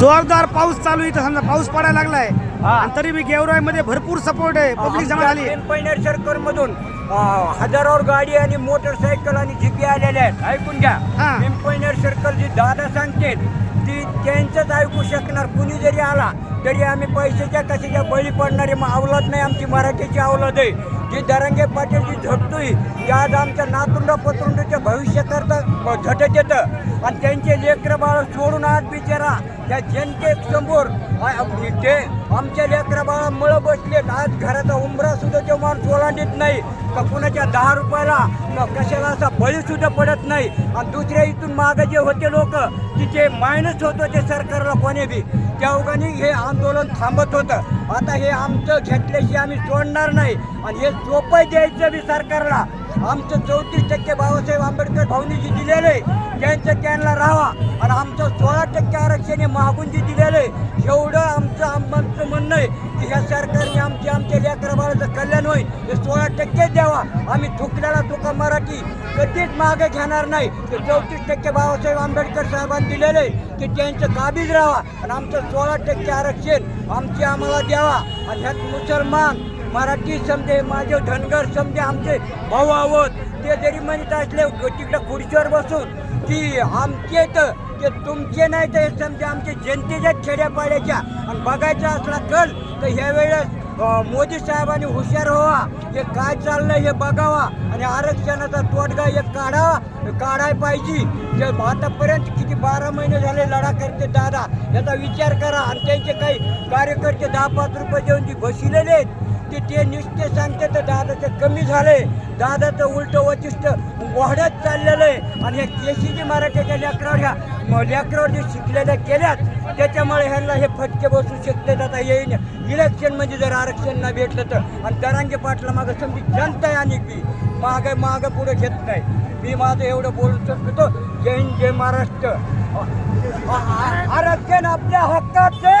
जोरदार पाऊस चालू आहे इथं समजा पाऊस पडायला लागलाय. आणि तरी बी गेवराई मध्ये भरपूर सपोर्ट आहे पब्लिक जमा झाली. पिंपळनेर सर्कल मधून हजारावर गाडी आणि मोटरसायकल आणि जीपी आलेल्या आहेत ऐकून घ्या. पिंपळनेर सर्कल जी दादा सांगते ती त्यांचंच ऐकू शकणार कुणी जरी आला तरी आम्ही पैशाच्या कशाच्या बळी पडणारे? मग अवलाद नाही आमची मराठीची अवलाद आहे. जी दरंगे पाटील जी झटतोय ती आज आमच्या नातुंड पतुंडच्या भविष्याकरता झटत येतं. आणि त्यांचे लेकरं बाळ सोडून आज बिचारा त्या जनतेसमोर ते आमच्या लेकरा बाळामुळं बसले बसलेत. आज घराचा उमरा सुद्धा ते माणूस ओलांडीत नाही. का कुणाच्या दहा रुपयाला का कशाला असा बळी सुद्धा पडत नाही. आणि दुसऱ्या इथून मागं जे होते लोक तिचे मायनस होत होते सरकारला कोणी बी. त्या ओघाने हे आंदोलन थांबत होतं. आता हे आमचं घेतल्याशी आम्ही सोडणार नाही. आणि हे सोपं द्यायचं बी सरकारला. आमचं चौतीस टक्के बाबासाहेब आंबेडकर भावनीजी दिलेले त्यांचं त्यांना राहा आणि आमचं सोळा टक्के आरक्षण हे मागून दिलेलं आहे एवढं आमचं आमचं म्हणणं आहे की ह्या सरकार होईल सोळा टक्के द्यावा. आम्ही थुकल्याला तुका मराठी कधीच मागे घेणार नाही. ते चौतीस टक्के बाबासाहेब आंबेडकर साहेबांनी दिलेलं आहे की त्यांचं काबीज राहा आणि आमचं सोळा टक्के आरक्षण आमचे आम्हाला द्यावा. आणि ह्यात मुसलमान मराठी समजे माझे धनगर समजे आमचे भाऊ आहोत. ते जरी म्हणत असले तिकडे खुर्चीवर बसून की आमचे तर ते तुमचे नाही तर समजे आमचे जनतेच्या खेड्यापाड्याच्या. आणि बघायचं असला कल तर ह्या वेळेस मोदी साहेबांनी हुशार व्हावा हे काय चाललंय हे बघावा आणि आरक्षणाचा तोडगा हे काढावा काढाय पाहिजे. ते आतापर्यंत किती बारा महिने झाले लढा करते दादा याचा विचार करा. आणि त्यांचे काही कार्यकर्ते दहा पाच रुपये देऊन जी बसलेले आहेत ते ते नुसते सांगते तर दादाचं कमी झाले. दादाचं उलट वचिष्ट वाढत चाललेलं आहे. आणि हे केसीजी मराठीच्या लेकरावर ह्या लेकरावर जे शिकलेल्या केल्यात त्याच्यामुळे ह्यांना हे फटके बसू शकते आता येईन. इलेक्शन म्हणजे जर आरक्षण नाही भेटलं तर. आणि दरांगे पाटला मागं समजी जनता आहे आणि बी मागं मागं पुढे घेत नाही. मी माझं एवढं बोलू शकतो. जय हिंद जय महाराष्ट्र. आरक्षण आपल्या हक्काचे.